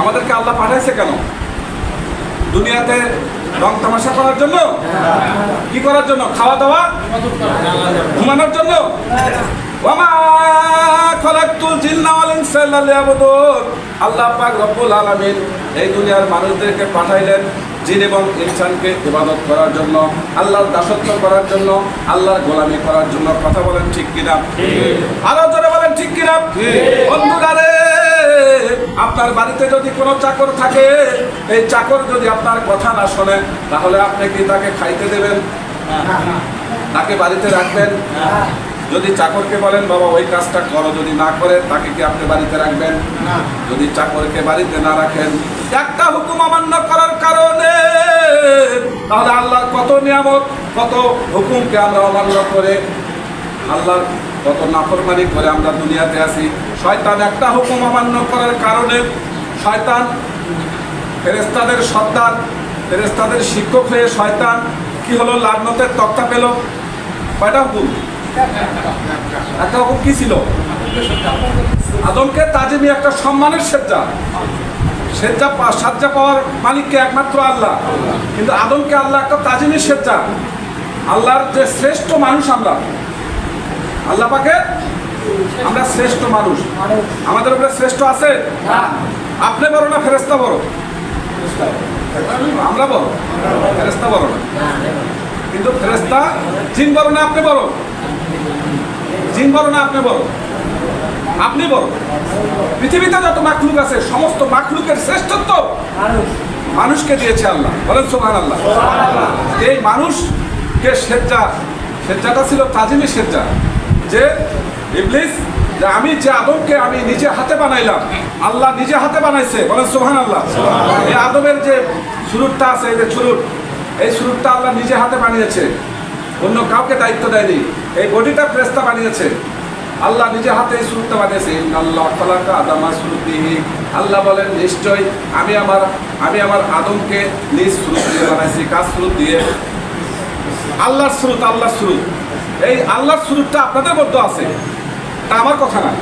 আমাদেরকে আল্লাহ পাঠাইছে কেন? দুনিয়াতে রং তামাশা করার জন্য? কি করার জন্য? খাওয়া দাওয়া? ঘুমানোর জন্য? আল্লাহ পাক রব্বুল আলামিন এই দুনিয়ার মানুষদেরকে পাঠাইলেন জিন এবং ইনসানকে ইবাদত করার জন্য আল্লাহর দাসত্ব করার জন্য আল্লাহর গোলামি করার জন্য। কথা বলেন ঠিক কিনা? আরও জোরে বলেন ঠিক কিনা? বন্ধুরা আপনার বাড়িতে যদি কোনো চাকর থাকে এই চাকর যদি আপনার কথা না শোনে তাহলে আপনি কি তাকে খাইতে দেবেন? তাকে বাড়িতে রাখবেন? যদি চাকরকে বলেন বাবা ওই কাজটা করো। যদি না করে তাকে কি আপনি বাড়িতে রাখবেন? যদি চাকরকে বাড়িতে না রাখেন একটা হুকুম অমান্য করার কারণে তাহলে আল্লাহর কত নিয়ামত কত হুকুমকে আমরা অমান্য করে আল্লাহর কত নাফরমানি করে আমরা দুনিয়াতে আছি, শয়তান একটা হুকুম অমান্য করার কারণে শয়তান ফেরেস্তাদের সর্দার ফেরেস্তাদের শিক্ষক হয়ে শয়তান কি হলো লালনতের তক্তা পেল? কয়টা হুকুম? একটা হুকুম কি ছিল? আদমকে তাজিমি একটা সম্মানের সেজ্জা সেজ্জা সাজ্জা পাওয়ার মালিককে একমাত্র আল্লাহ। কিন্তু আদমকে আল্লাহ একটা তাজিমি সেজ্জা আল্লাহর যে শ্রেষ্ঠ মানুষ আমরা আল্লাহ পাকে আমরা শ্রেষ্ঠ মানুষ। আমাদের উপরে শ্রেষ্ঠ আছে? আপনি বড় না ফেরেস্তা বড়? আমরা বড়। ফেরেস্তা বড় না। কিন্তু ফেরেস্তা জিন বড় না আপনি বড়? জিন বড় না আপনি বড়? আপনি বড়। পৃথিবীতে যত মাখলুক আছে সমস্ত মাখলুকের শ্রেষ্ঠত্ব মানুষকে দিয়েছে আল্লাহ। বলেন সোহান আল্লাহ এই মানুষকে সেজ্জা সেজ্জাটা ছিল তাজিমি সেজ্জা যে ইবলিস যে আমি যে আদমকে আমি নিজে হাতে বানাইলাম আল্লাহ নিজে হাতে বানাইছে বলেন সোহান আল্লাহ এই আদমের যে সুরুটটা আছে এই যে সুরুট এই সুরুটটা আল্লাহ নিজে হাতে বানিয়েছে। অন্য কাউকে দায়িত্ব দেয়নি এই বডিটা প্রেস্তা বানিয়েছে। আল্লাহ নিজে হাতে এই সুরুটটা বানিয়েছে। আল্লাহ ফালাকা আদামা সুরুদ্দিহি। আল্লাহ বলেন নিশ্চয় আমি আমার আমি আমার আদমকে নিজ সুরুত দিয়ে বানাইছি। কাজ সুরুত দিয়ে? আল্লাহর সুরুত আল্লাহর সুরুত এই আল্লাহর সুরুতটা আপনাদের মধ্যে আছে। তা আমার কথা না।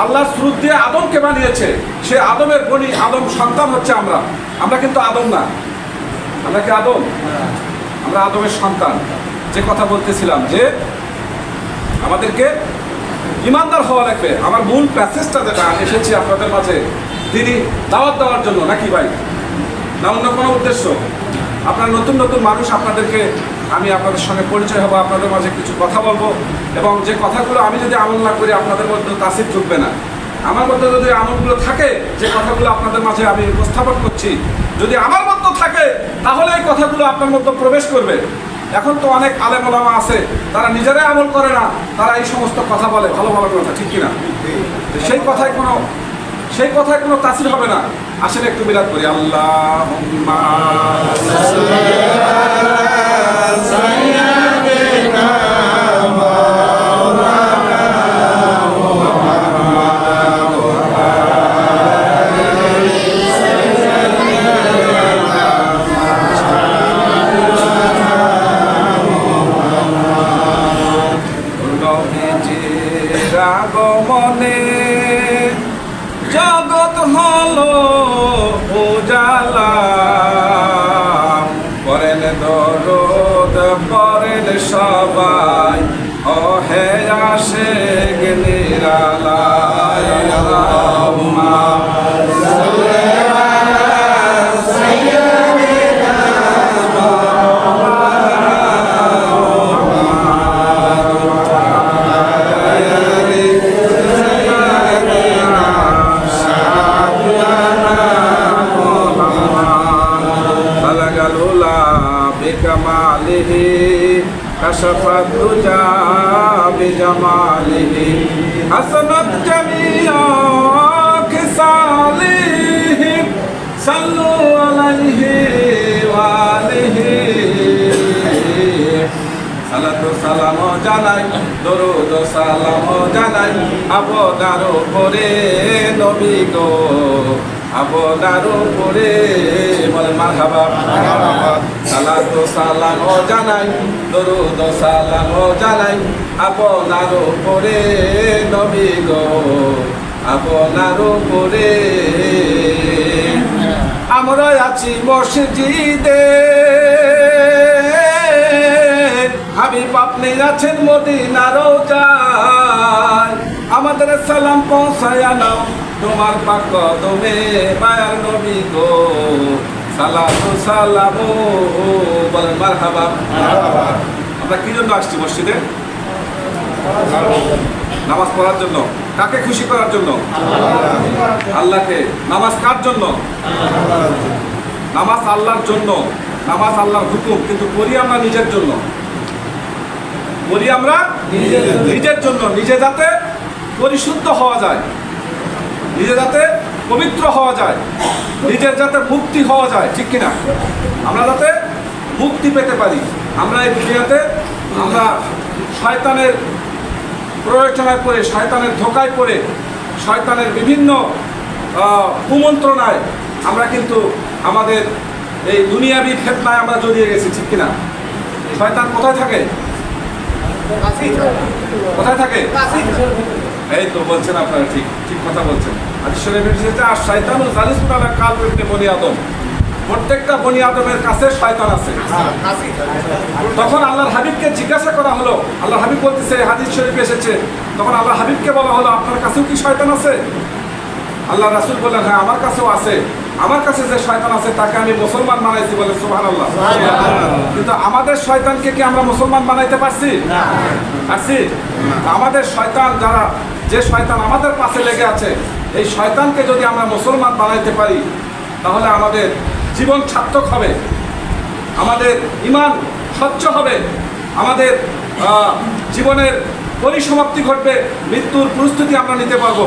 আল্লাহর সুরুত দিয়ে আদমকে বানিয়েছে। সে আদমের বনি, আদম সন্তান হচ্ছে আমরা। আমরা কিন্তু আদম না। আমরা কি আদম? আমরা আদমের সন্তান। যে কথা বলতেছিলাম যে আমাদেরকে ইমানদার হওয়া লাগবে। আমার মূল প্যাসেজটা যেটা এসেছি আপনাদের মাঝে, তিনি দাওয়াত দেওয়ার জন্য, নাকি ভাই? না, অন্য কোনো উদ্দেশ্য? আপনার নতুন নতুন মানুষ আপনাদেরকে আমি আপনাদের সঙ্গে পরিচয় হব, আপনাদের মাঝে কিছু কথা বলব এবং যে কথাগুলো আমি যদি আমল না করি, আপনাদের মধ্যে তাসির ঢুকবে না। আমার মধ্যে যদি আমলগুলো থাকে, যে কথাগুলো আপনাদের মাঝে আমি উপস্থাপন করছি, যদি আমার মধ্যে থাকে, তাহলে এই কথাগুলো আপনার মধ্যে প্রবেশ করবে। এখন তো অনেক আলেম ওলামা আছে, তারা নিজেরাই আমল করে না, তারা এই সমস্ত কথা বলে, ভালো ভালো কথা, ঠিক কিনা? সেই কথায় কোনো, সেই কথায় কোনো তাসির হবে না। আসলে একটু বিরাট করি আল্লাহ আগমনে জগৎ হলো উজালা। আসে নিরালায় بكماله كشف الدجى بجماله حسنت جميع خصاله صلوا عليه وآله সালাতু সালাম জানাই দরুদ সালাম জানাই আপনার উপরে নবী গো আপনার উপরে মারহাবা সালাতু সালাম জানাই, দরুদ সালাম জানাই, আপনার উপরে নবী গো, আপনার উপরে। আমরা আছি মসজিদে। হাবিব আপনি আছেন মদিনারও যায় আমাদের সালাম পৌঁছায় নাও তোমার পাক কদমে, মায়ার নবী গো। সালামু সালামু বলেন, মারহাবা। আমরা কি জন্য আসছি মসজিদে? নামাজ পড়ার জন্য। কাকে খুশি করার জন্য? আল্লাহকে। নামাজ কার জন্য? নামাজ আল্লাহর জন্য। নামাজ আল্লাহর হুকুম। কিন্তু করি আমরা নিজের জন্য। করি আমরা নিজের জন্য। নিজে যাতে পরিশুদ্ধ হওয়া যায়। নিজে যাতে পবিত্র হওয়া যায়, নিজের যাতে মুক্তি হওয়া যায়, ঠিক কিনা? আমরা যাতে মুক্তি পেতে পারি। আমরা এই দুনিয়াতে, আমরা শয়তানের প্রয়োজনায় পড়ে, শয়তানের ধোকায় পড়ে, শয়তানের বিভিন্ন কুমন্ত্রণায় আমরা কিন্তু আমাদের এই দুনিয়াবি ফেতনায় আমরা জড়িয়ে গেছি, ঠিক কিনা? শয়তান কোথায় থাকে? কোথায় থাকে? এই তো বলছেন আপনারা, ঠিক ঠিক কথা বলছেন। আর শরীফের এসেছে আর শয়তানু তারা কাল করতে বনি আদম। প্রত্যেকটা বনি আদমের কাছে শয়তান আছে। তখন আল্লাহর হাবিবকে জিজ্ঞাসা করা হলো। আল্লাহ হাবিব বলতেছে হাদিস শরীফ এসেছে। তখন আল্লাহ হাবিবকে বলা হলো, আপনার কাছেও কি শয়তান আছে? আল্লাহ রাসুল বললেন হ্যাঁ আমার কাছেও আছে। আমার কাছে যে শয়তান আছে তাকে আমি মুসলমান বানাইছি বলে সুহান আল্লাহ কিন্তু আমাদের শয়তানকে কি আমরা মুসলমান বানাইতে পারছি? পারছি? আমাদের শয়তান যারা যে শয়তান আমাদের পাশে লেগে আছে এই শয়তানকে যদি আমরা মুসলমান বানাইতে পারি তাহলে আমাদের জীবন সার্থক হবে আমাদের ইমান স্বচ্ছ হবে আমাদের জীবনের পরিসমাপ্তি ঘটবে মৃত্যুর প্রস্তুতি আমরা নিতে পারব।